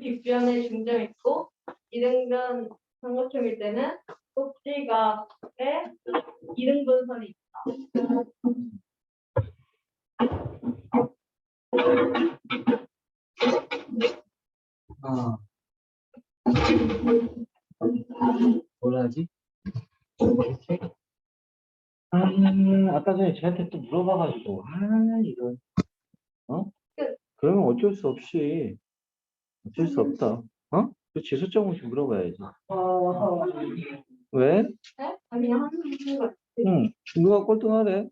뒷변에 중점이 있고 이등변 삼각형일 때는 꼭지각에 이등분선이 있다. 아. 뭘 하지? 아, 아까 전에 쟤한테 또 물어봐가지고, 아, 이런. 어? 그러면 어쩔 수 없이, 어쩔 수 없다. 어? 그렇지, 소점없이 물어봐야지. 왜? 네? 아, 그냥 하는 거. 응, 누가 꼴등하래?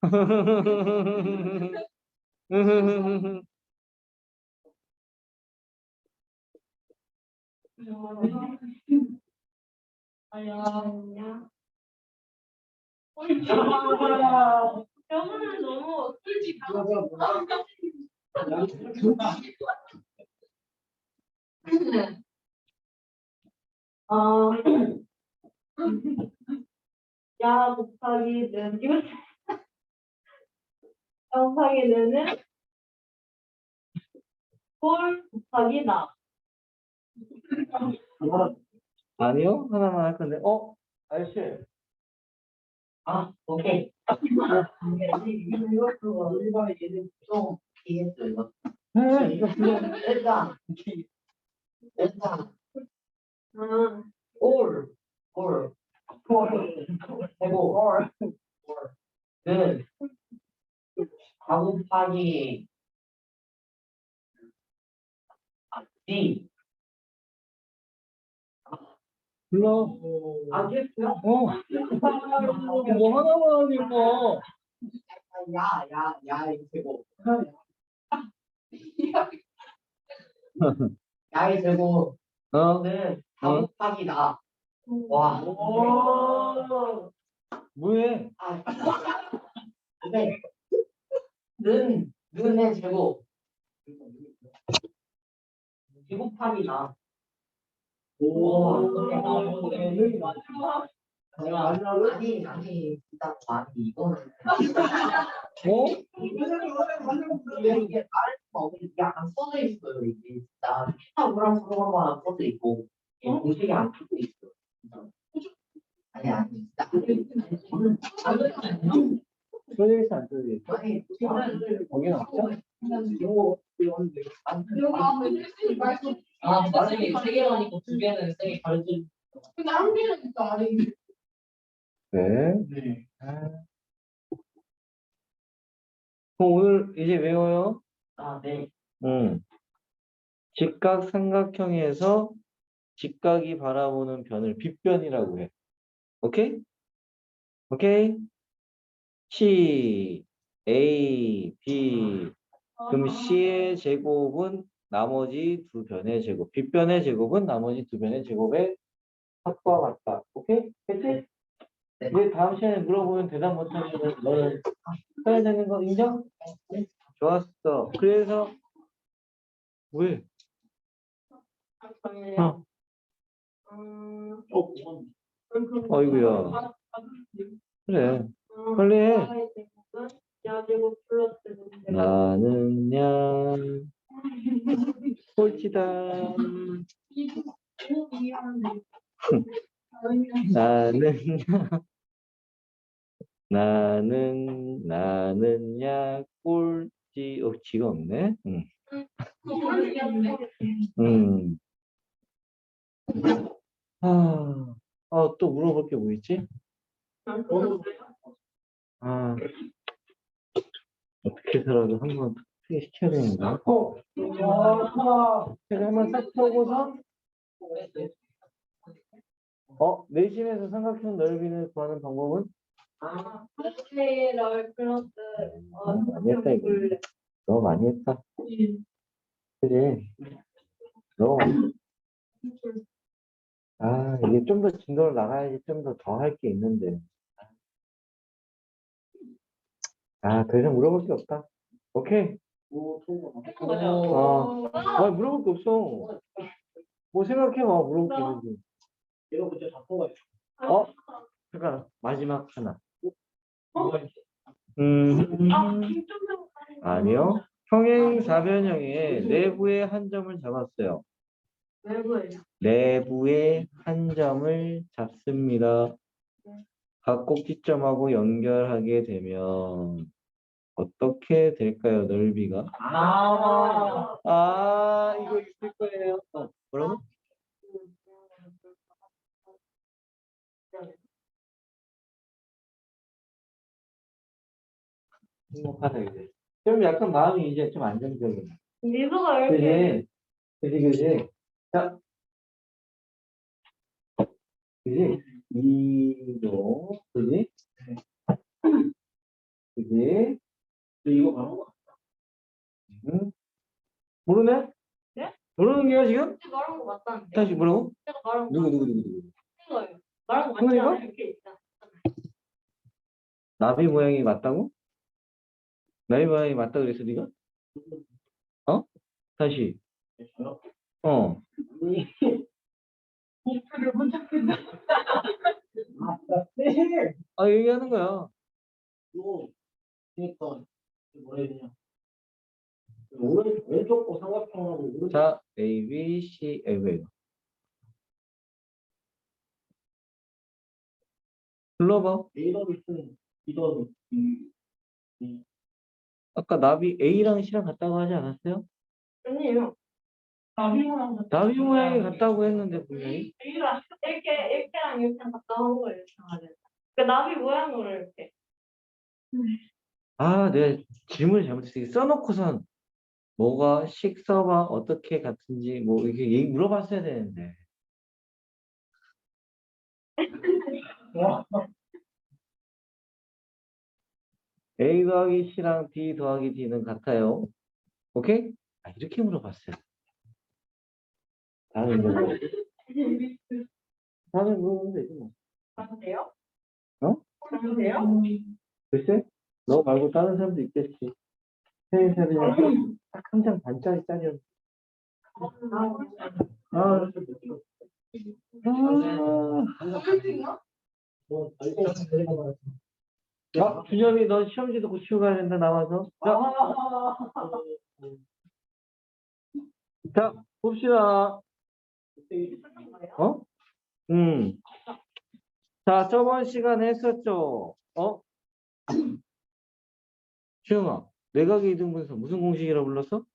아니야. 저거는 너무 어, 야 곱하기 는 이거 야 곱하기 는은 꼴 곱하기 나. 아니요? 하나만 할 건데, 어? 아저씨. 아, 오케이. 이거 그거 일반에 얘는 좀 이해했어 이거. 네, 이거 일단 일단 아, 올, 올, 올, 해고 올, 는 곱하기 D 불러. 알겠어요? 어. 뭐 하나만 하니까. 야, 야, 야, 이 제곱. 야의 제곱 어? 는 어? 곱하기 나. 와. 뭐해? 아, 근데 는 는의 제곱 제곱하기 나. 아니 아니 진짜 아니 이거는 어? 이게 약간 써져 있어요 이게 진짜 피타고라스 로만 써져 있고 이 공식이 안 쓰고 있어 진짜. 아니 아니 진짜 써져있어, 안 써져있어? 아니 거기는 없죠? 아 나중에 세 개만 있고 두 개는 세개 가르쳐 근데 한 개는 있어 아니. 네. 네. 아. 그럼 오늘 이제 외워요? 아네 응. 직각 삼각형에서 직각이 바라보는 변을 빗변이라고 해. 오케이? 오케이? C, A, B. 그럼 C의 제곱은 나머지 두 변의 제곱. 빗변의 제곱은 나머지 두 변의 제곱의 합과 같다. 오케이? 됐지? 네. 이제 다음 시간에 물어보면 대답 못하면 너는 써야 되는 거 인정? 좋았어. 그래서 왜? 어, 음, 어이구야. 그래. 빨리 해. 나는 야 꼴찌다. 나는 나는 나는 야 꼴찌 어 지가 없네. 응. 음. 아, 어, 또 물어볼 게 뭐 있지? 아, 어떻게 해서라도 한번 크게 시켜야 되는가? 어, 제가 한번 싹 펴고서, 어, 내심에서 삼각형 넓이를 구하는 방법은? 아, 스케일을 플러스 어, 너무 많이 했다, 이거. 너무 많이 했다. 그래. 너무 많이 아, 이게 좀 더 진도를 나가야지 좀 더 더 할 게 있는데. 아, 더 이상 물어볼 게 없다. 오케이. 어. 아, 물어볼 게 없어. 뭐 생각해봐, 물어볼 게 있는지. 이거 먼저 잡고 어? 잠깐, 마지막 하나. 음, 아, 김종성 아니요. 평행사변형의 내부의 한 점을 잡았어요. 외부에. 내부의 한 점을 잡습니다. 각 꼭지점하고 연결하게 되면 어떻게 될까요, 넓이가? 아, 아, 이거 있을 거예요. 어, 뭐라고? 행복하다 이제. 좀 약간 마음이 이제 좀 안정적이네. 미소가 이렇게. 그지, 그지, 그지. 자, 그지? 이도, 그지? 그지? 이거 바로 응? 모르네? 네? 모르는 게야 지금? 제가 말한 거 맞다는데. 다시 뭐라고? 제가 말한 거 누구, 누구, 누구, 누구? 거예요. 말한 거 맞지 그러니까? 않아요? 이렇게 있다. 나비 모양이 맞다고? 나비 모양이 맞다 그랬어, 네가? 어? 다시. 됐어요? 어. 목표를 못 잡겠다. 아, 네. 아, 얘기하는 거야. 이거 그러니까 뭐라 해야 되냐? 오른 왼쪽 거 삼각형하고 오른쪽 자, A, B, C, A, B. 불러봐. A 더비 쓰는 B 더비 B 아까 나비 A랑 C랑 같다고 하지 않았어요? 아니에요. 나비모랑 나비 모양이 같다고 했는데 분명히. 이랑 이렇게 이렇게랑 이렇게랑 갔다 온 거예요. 그 나비 모양으로 이렇게. 아, 내가 질문을 잘못했어. 이게 써놓고선 뭐가 식서와 어떻게 같은지 뭐 이렇게 얘기 물어봤어야 되는데. A 더하기 C랑 B 더하기 D는 같아요. 오케이? 아, 이렇게 물어봤어요. 다음에 물어보면 다음에 물어보면 되지 뭐. 맞으세요? 어? 맞으세요? 글쎄? 너 말고 다른 사람도 있겠지. 생일사진이 딱한 장 반짜리 짜리. 아, 아. 야, 준엽이 너 시험지도 고치고 가야 된다, 나와서. 자, 자, 봅시다. 어? 음. 자, 저번 시간에 했었죠. 어? 주영아, 내각의 이등분수 무슨 공식이라고 불렀어?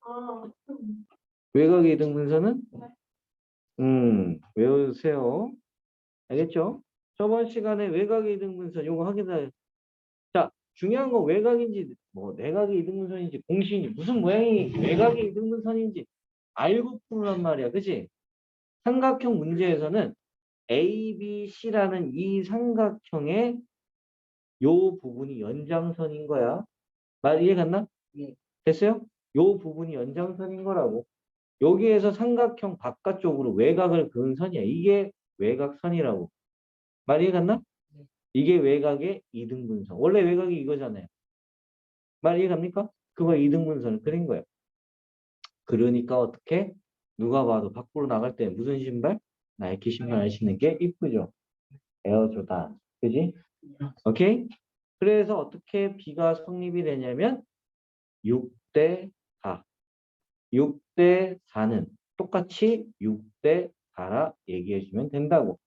아, 외곽의 이등분선은? 음, 외우세요. 알겠죠? 저번 시간에 외곽의 이등분선 요거 확인해. 자, 중요한 건 외곽인지 뭐 내각의 이등분선인지 공식인지 무슨 모양이 외곽의 이등분선인지 알고 풀란 말이야. 그치? 삼각형 문제에서는 A, B, C라는 이 삼각형의 요 부분이 연장선인 거야. 말 이해 갔나? 네. 됐어요? 요 부분이 연장선인 거라고. 여기에서 삼각형 바깥쪽으로 외곽을 그은 선이야. 이게 외곽선이라고. 말 이해 갔나? 네. 이게 외곽의 이등분선. 원래 외곽이 이거잖아요. 말 이해 갑니까? 그거 이등분선을 그린 거예요. 그러니까 어떻게? 누가 봐도 밖으로 나갈 때 무슨 신발? 나이키 신발 신는 게 이쁘죠. 에어조단. 그지? 오케이? 그래서 어떻게 B가 성립이 되냐면 6대 4. 6대 4는 똑같이 6대 4라 얘기해 주면 된다고.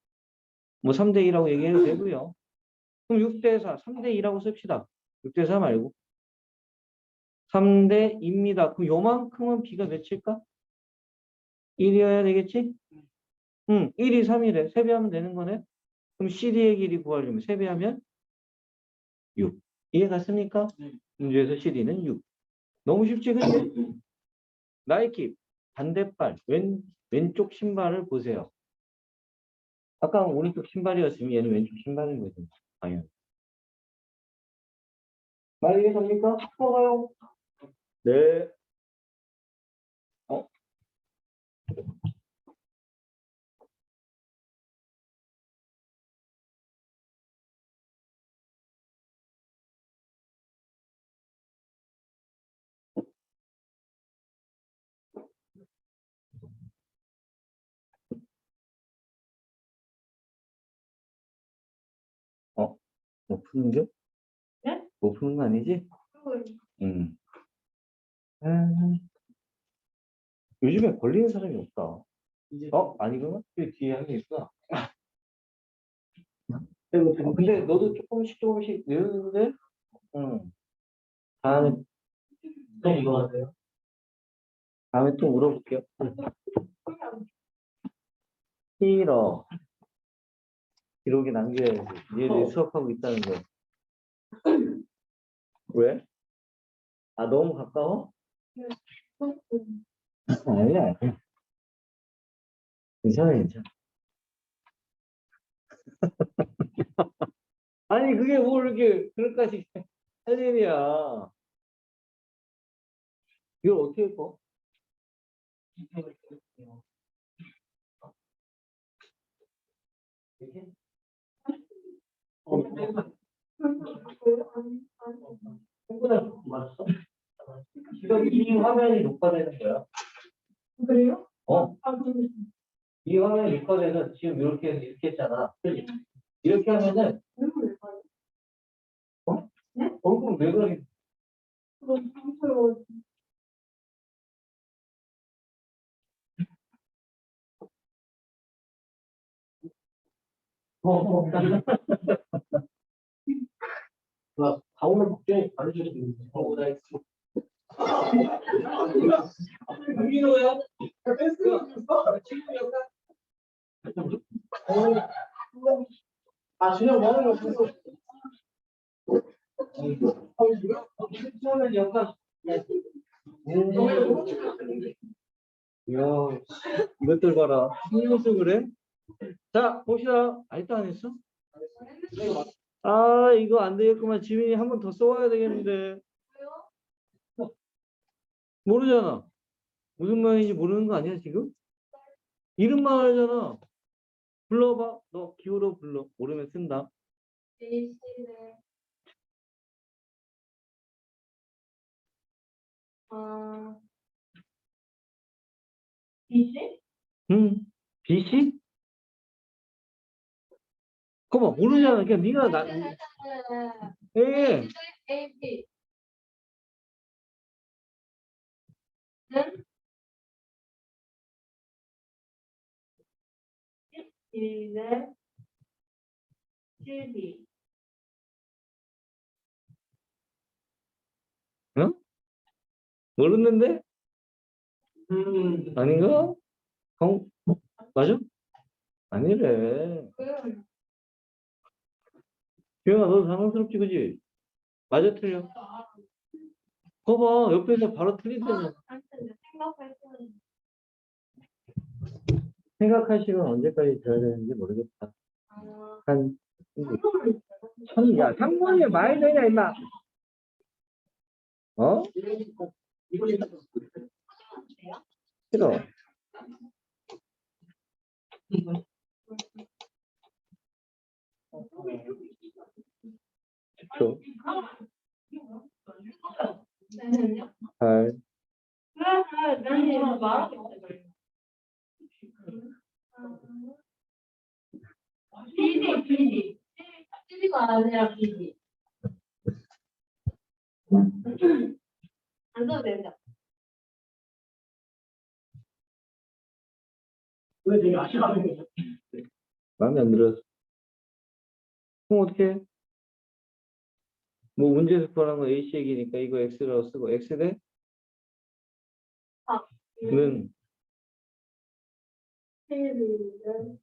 뭐 3대 2라고 얘기해도 되고요. 그럼 6대 4, 3대 2라고 씁시다. 6대 4 말고. 3대 2입니다. 그럼 요만큼은 B가 몇일까? 1이어야 되겠지? 응, 1이 3이래. 세배하면 되는 거네. 그럼 CD의 길이 구하려면 세배하면 6. 이해 갔습니까? 네. 문제에서 CD는 6. 너무 쉽지, 그치? 나이키 반대발, 왼, 왼쪽 신발을 보세요. 아까 오른쪽 신발이었으면 얘는 왼쪽 신발인 거죠. 당연히. 말 이해갑니까? 풀어가요. 네. 어? 뭐 푸는 게? 네? 못 푸는 거 아니지? 응. 음. 요즘에 걸리는 사람이 없다. 어? 아니구나? 그 뒤에 한개 있구나. 어, 근데 너도 조금씩 조금씩 외우는데? 응. 다음에, 또 하세요? 다음에 또 물어볼게요. 싫어. 기록에 남겨야지. 얘들 수업하고 있다는 거. 왜? 아, 너무 가까워? 음, 아니야. 괜찮아, 괜찮아. 아니, 그게 뭘 이렇게, 그럴까지 할 일이야. 이걸 어떻게 했고? 이렇게? 어, 맞았어? 지금 이 화면이 녹화되는 거야. 그래요? 어, 아, 이 화면이 녹화돼서 지금 이렇게 해서 이렇게 했잖아. 그지? 이렇게 하면은, 얼굴 왜 봐요? 얼굴 왜 그러게? 너무 상처로 어, 어, 나 다오늘 걱정이 가르쳐주고 있는 거. 나 유민호야? 아, 준영 거 없어. 처음엔 영상. 이야, 이것들 봐라. 신경 쓰고 그래? 자, 봅시다. 아직도 안 했어? 아, 이거 안 되겠구만. 지민이 한 번 더 써와야 되겠는데. 모르잖아. 무슨 말인지 모르는 거 아니야, 지금? 이름만 알잖아. 불러봐. 너 기호로 불러. 모르면 쓴다. B씨네. 아. 응. 비씨? 그만 모르잖아. 그냥 네가 나. 예. 는? 1에 7B. 모르는데? 음, 아닌가? 경, 맞아? 아니래. 그 럼 규영아, 너 당황스럽지, 그지? 맞아, 틀려. 거봐, 옆에서 바로 틀리잖아. 생각할 시간 언제까지 줘야 되는지 모르겠다. 아, 한, 선물을 천, 야, 상관이 많이 되냐, 임마. 어? 싫어. 초, 네는요? 팔, 그래, 그래, 난 이거 말하고 있어. BD, BD. BD가 아니라 BD. 안 써도 된다. 왜 되게 아쉬워하는? 마음에 안 들어서. 그럼 어떻게? 뭐 문제에서 구하는 거 AC 얘기니까 이거 X라고 쓰고 X 대? 는 7은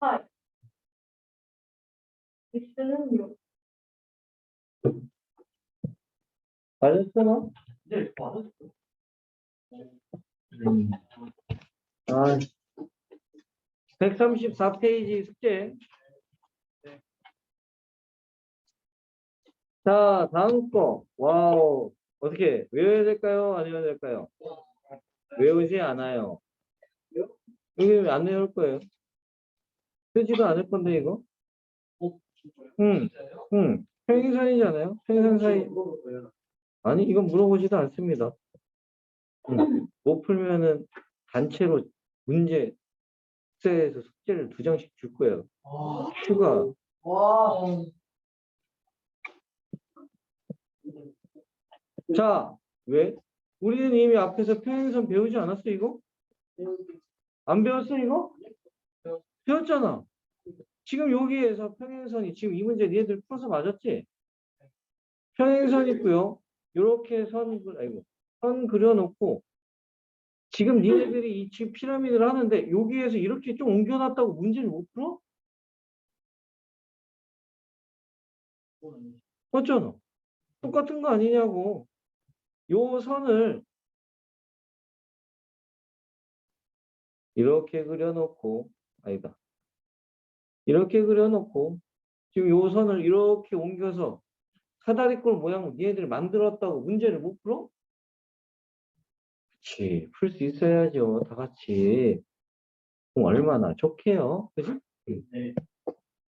8. X는 6. 맞았어? 네, 맞았어. 음. 아, 134페이지 숙제. 자, 다음 거. 와우. 어떻게 외워야 될까요? 안 외워야 될까요? 외우지 않아요. 여기 안 외울 거예요. 쓰지도 않을 건데 이거. 응, 응. 평행선이잖아요. 평행선 사이. 아니, 이건 물어보지도 않습니다. 응. 못 풀면은 단체로 문제 숙제에서 숙제를 두 장씩 줄 거예요. 와, 추가. 와, 자, 왜? 우리는 이미 앞에서 평행선 배우지 않았어, 이거? 안 배웠어, 이거? 배웠잖아. 지금 여기에서 평행선이, 지금 이 문제 니네들 풀어서 맞았지? 평행선 있고요. 이렇게 선, 그- 아이고, 선 그려놓고, 지금 니네들이 이 지금 피라미드를 하는데, 여기에서 이렇게 좀 옮겨놨다고 문제를 못 풀어? 맞잖아. 똑같은 거 아니냐고. 요 선을 이렇게 그려놓고, 아니다. 이렇게 그려놓고, 지금 요 선을 이렇게 옮겨서 사다리꼴 모양 얘네들 만들었다고 문제를 못 풀어? 그치. 풀 수 있어야죠. 다 같이. 그럼 얼마나 좋게요. 그지? 네.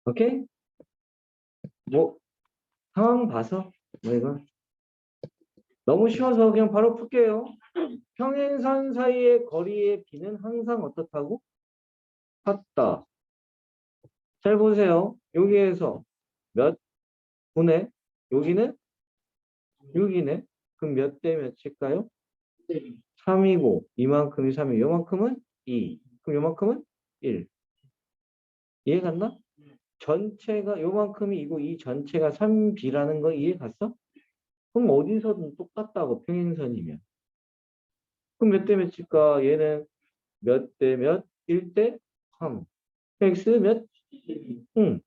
오케이? 뭐, 상황 봐서, 뭐 이건. 너무 쉬워서 그냥 바로 풀게요. 평행선 사이의 거리의 비는 항상 어떻다고? 같다. 잘 보세요. 여기에서 몇 분의 여기는 6이네. 그럼 몇 대 몇일까요? 3이고 이만큼이 3이 요만큼은 2. 그럼 요만큼은 1. 이해 갔나? 전체가 요만큼이 이고 이 전체가 3b라는 거 이해 갔어? 그럼 어디서든 똑같다고 평행선이면. 그럼 몇 대 몇일까? 얘는 몇 대 몇? 1대 3. x 몇? 응.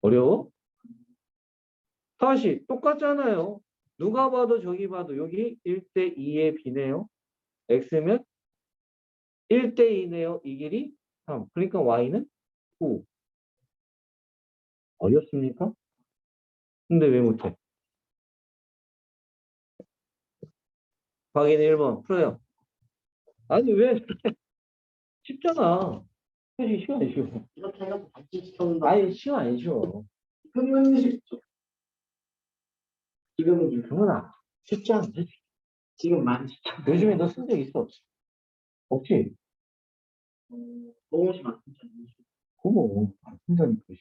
어려워? 다시 똑같잖아요. 누가 봐도 저기 봐도 여기 1대 2의 b네요. x 몇? 1대 2네요. 이 길이 3. 그러니까 y는 9. 어렵습니까? 근데 왜 못해? 확인 1번 풀어요. 아니 왜 쉽잖아. 사실 시간 안 쉬워. 이렇게 해서 같이 시켜온다. 아니 시간 안 쉬워. 그러면 쉽죠. 지금은 정은아 쉽지 않지. 지금 많이 요즘에 너 쓴 적 있어 없어? 없지? 너무 심한 진짜. 그거 안 쓴다니까.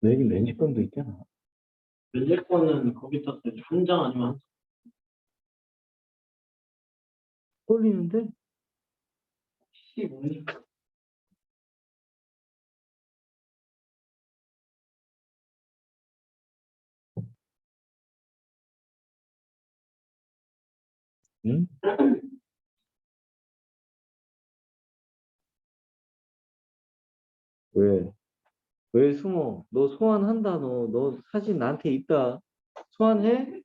내긴 렌즈 건도 있잖아. 면접 거는 거기 다 한장 아니면 한 떨리는데? 시 모니까. 응? 왜? 왜 숨어? 너 소환한다, 너. 너 사진 나한테 있다. 소환해?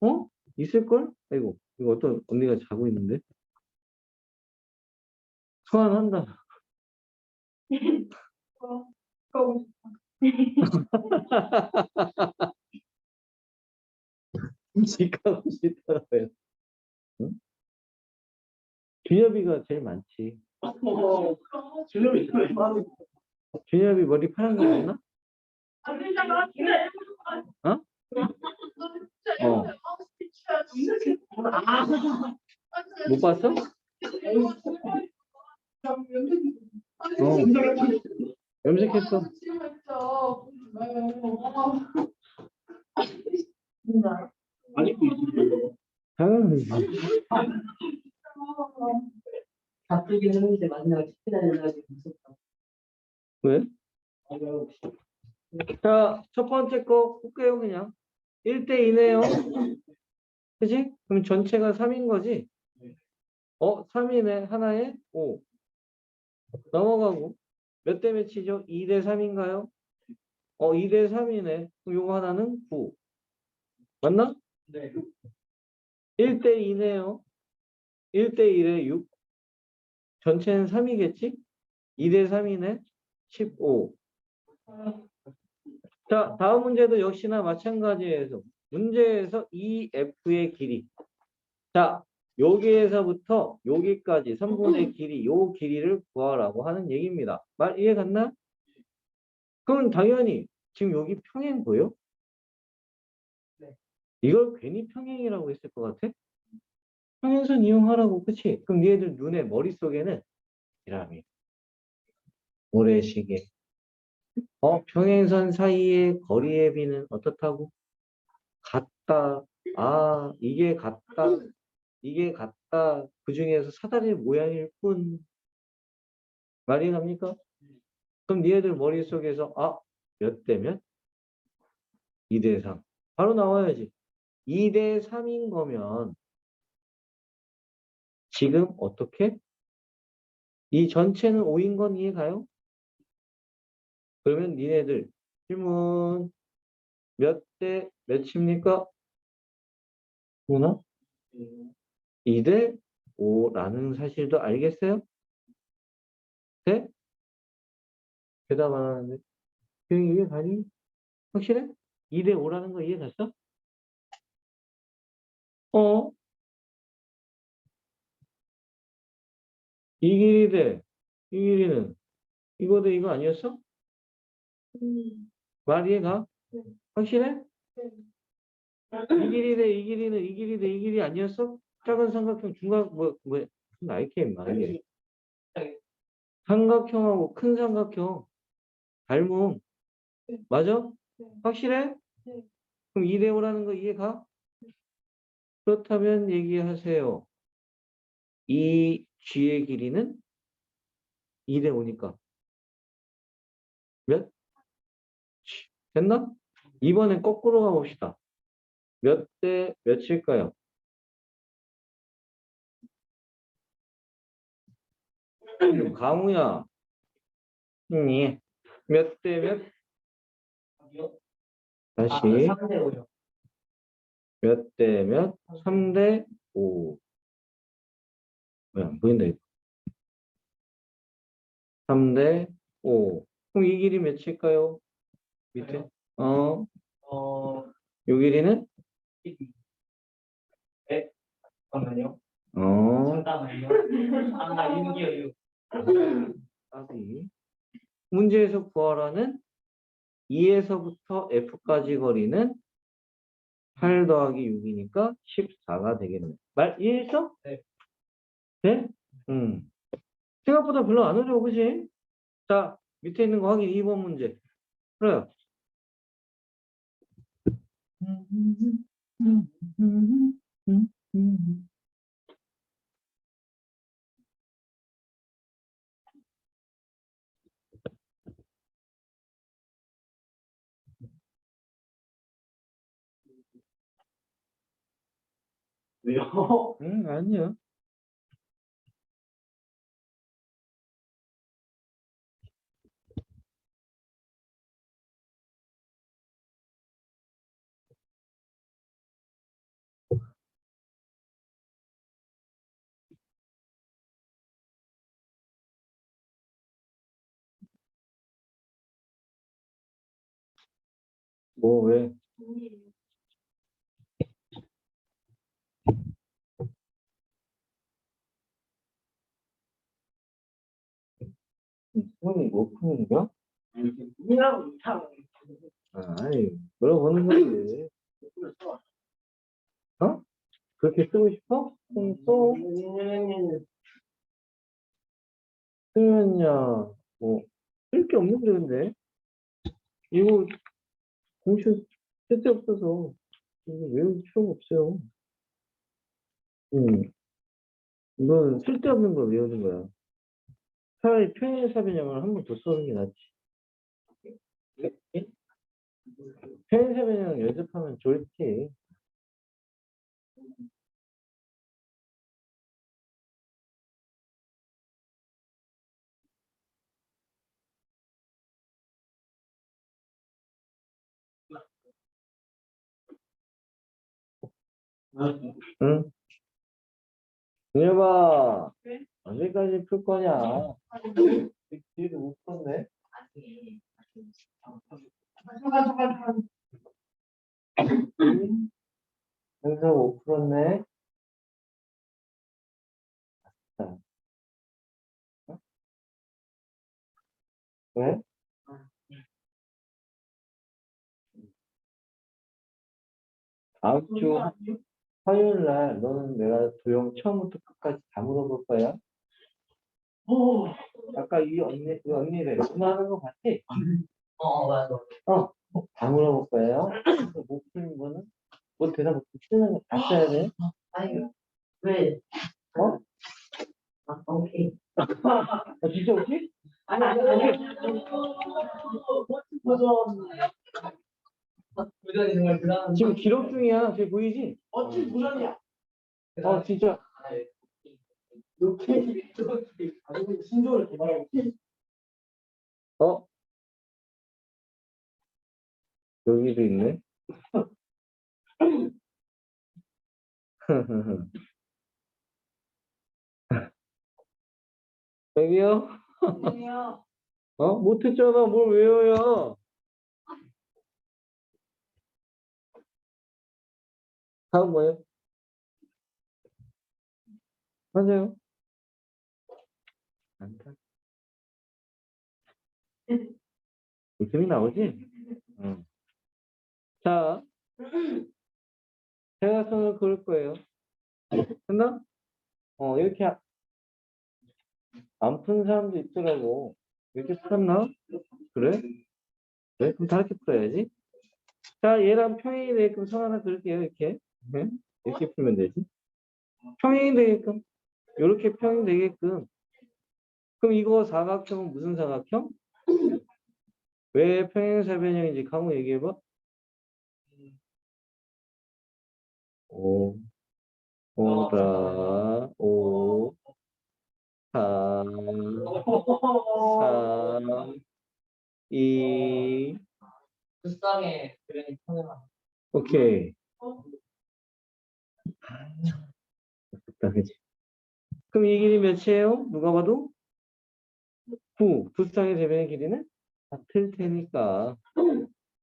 어? 있을걸? 아이고, 이거 어떤 언니가 자고 있는데? 소환한다. 어, 가고 싶어. 직하고 싶다고요. 응? 준엽이가 제일 많지. 있어요. 준엽이 머리 파란 거 맞나? 어? 어. 못 봤어? 어. 염색했어. 안 입고 있어요. 당연하지. 가뜩이 했는데 마지막에 시키다 해가지고 무섭다. 왜? 자, 첫 번째 거 볼게요, 그냥. 1대 2네요. 그지? 그럼 전체가 3인 거지? 어, 3이네. 하나에 5. 넘어가고. 몇 대 몇이죠? 2대 3인가요? 어, 2대 3이네. 그럼 요거 하나는 9. 맞나? 네. 1대 2네요. 1대 1에 6. 전체는 3이겠지? 2대 3이네. 15. 자, 다음 문제도 역시나 마찬가지에서 문제에서 EF의 길이. 자, 여기에서부터 여기까지 3분의 길이, 요 길이를 구하라고 하는 얘기입니다. 말 이해 갔나? 그럼 당연히 지금 여기 평행 보여? 네. 이걸 괜히 평행이라고 했을 것 같아? 평행선 이용하라고, 그치? 그럼 얘들 눈에 머릿속에는 피라미드, 모래시계, 어, 평행선 사이의 거리의 비는 어떻다고? 같다. 아, 이게 같다. 이게 같다. 그 중에서 사다리 모양일 뿐. 말이 갑니까? 그럼 니네들 머릿속에서, 아, 몇대 몇? 2대 3. 바로 나와야지. 2대 3인 거면, 지금 어떻게? 이 전체는 5인 건 이해가요? 그러면 니네들 질문 몇 대 몇입니까? 뭐나? 2대 5라는 사실도 알겠어요? 네? 대답 안 하는데 교육이 이해 가니? 확실해? 2대 5라는 거 이해 갔어? 어? 이 길이 대, 이 길이는 이거 대 이거 아니었어? 음. 말 이해가? 네. 확실해? 네. 이 길이 대 이 길이는 이 길이 대 이 길이 아니었어? 작은 삼각형 중각 뭐뭐 무슨 IKM 말이야. 삼각형하고 큰 삼각형 닮음 네. 맞아? 네. 확실해? 네. 그럼 2대 5라는 거 이해가? 그렇다면 얘기하세요. 이 G의 길이는 2대 5니까 몇? 됐나? 이번엔 거꾸로 가봅시다. 몇 대 몇일까요? 강우야. 니몇대 몇? 다시 아, 3대 5요. 몇대 몇? 3대 5. 왜 안 보인다 이거. 3대 5. 그럼 이 길이 몇일까요? 밑에? 어, 어, 요 길이는? 네. 잠깐만요. 어, 잠깐만요. 아, 6이요, 6. 까비. 문제에서 구하라는 2에서부터 F까지 거리는 8 더하기 6이니까 14가 되겠네. 말 이해했어? 네. 네? 음. 생각보다 별로 안 어려워, 그지? 자, 밑에 있는 거 확인 2번 문제. 그래요. 왜요? 응, 아니야. 뭐, 왜? 손이 뭐 푸는 거야? 이라고 참. 아이, 물어보는 거지. 어? 그렇게 쓰고 싶어? 그럼 써. 쓰면야, 뭐, 쓸 게 없는데, 근데. 이거, 공식 쓸데 없어서, 이거 외울 필요가 없어요. 음. 이건 쓸데없는 걸 외우는 거야. 차라리 표현사 변형을 한 번 더 써는 게 낫지. 표현사 변형 연습하면 좋지. 응? 준혁아, 네? 언제까지 풀 거냐? 뒤에도 못 풀었네. 아니. 여기서 못 풀었네. 자. 어? 왜? 다음 주 화요일 날 너는 내가 도형 처음부터 끝까지 다 물어볼 거야. 오, 아까 이 언니, 이 언니를 전화하는 거 봤지? 어 맞아. 다 물어볼 거예요. 못 푸는 거는 뭐 대답 없이 쓰는 거다 써야 돼. 아니 왜? 어? 아 오케이. 아, 진짜 없지? 아니 아니 아니. 도전이 정말 그런. 지금 기록 중이야. 저기 보이지? 어찌 도전이야? 어, 진짜. 이렇게 이렇게 아니 신조를 개발하고 어? 여기도 있네. 여기요? 아니요. 어? 못했잖아. 뭘 외워요? 다음 뭐예요? 맞아요. 안타. 웃음이 나오지? 응. 자, 대각선을 그을 거예요. 됐나? 어, 이렇게 아- 안푼 사람도 있더라고. 이렇게 풀었나? 그래? 그래? 그럼 다르게 풀어야지. 자, 얘랑 평행이 되게끔 선 하나 그을게요. 이렇게. 네? 이렇게 풀면 되지. 평행이 되게끔. 이렇게 평행 되게끔. 그럼 이거 사각형은 무슨 사각형? 왜 평행사변형인지 강우 얘기해봐. 오, 오다, 오, 사, 삼, 이, 불쌍해. 오케이. 됐다, 그지? 그럼 이 길이 몇이에요? 누가 봐도? 9. 두 쌍의 대변의 길이는 같을 테니까.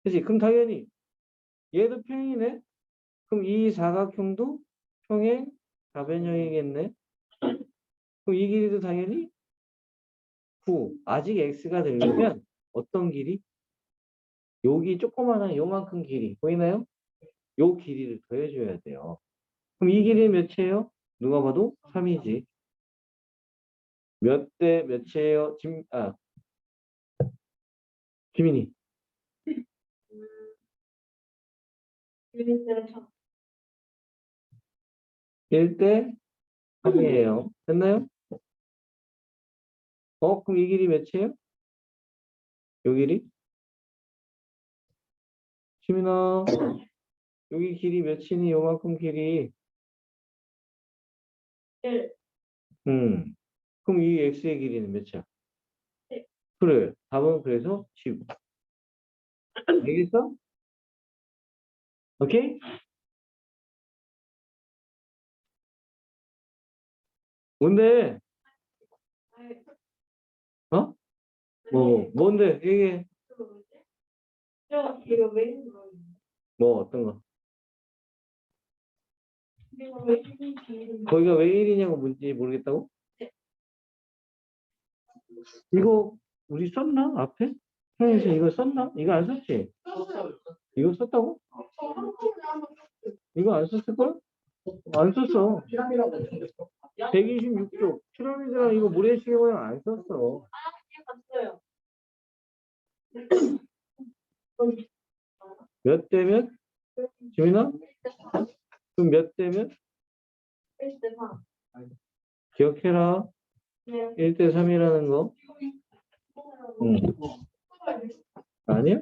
그지? 그럼 당연히 얘도 평행이네? 그럼 이 사각형도 평행 다변형이겠네? 그럼 이 길이도 당연히 9. 아직 x가 되려면 어떤 길이? 여기 조그마한 요만큼 길이 보이나요? 요 길이를 더해줘야 돼요. 그럼 이 길이 몇이에요? 누가 봐도 3이지. 몇 대 몇이에요? 김, 아. 유니스는 저 1대 3이에요. 됐나요? 어, 그럼 이 길이 몇이에요? 요 길이? 지민아, 여기 길이 몇이니? 요만큼 길이. 1. 음. 그럼 이 x의 길이는 몇이야? 네. 그래. 답은 그래서 15. 알겠어? 오케이? 뭔데? 어? 뭐, 뭔데? 얘기해. 저 이거 왜? 뭐, 어떤 거? 거기가 왜 1이냐고 문지 모르겠다고? 네. 이거 우리 썼나? 앞에? 형에서 이거 썼나? 이거 안 썼지? 이거 썼다고? 이거 안 썼을걸? 안 썼어. 피라미드라고 했는데. 126쪽. 피라미드랑 이거 모래시계 모양 안 썼어. 봤어요. 몇대 몇? 지민아? 그럼 몇대 몇? 1대 3. 기억해라. 네. 1대 3이라는 거. 응. 아니야?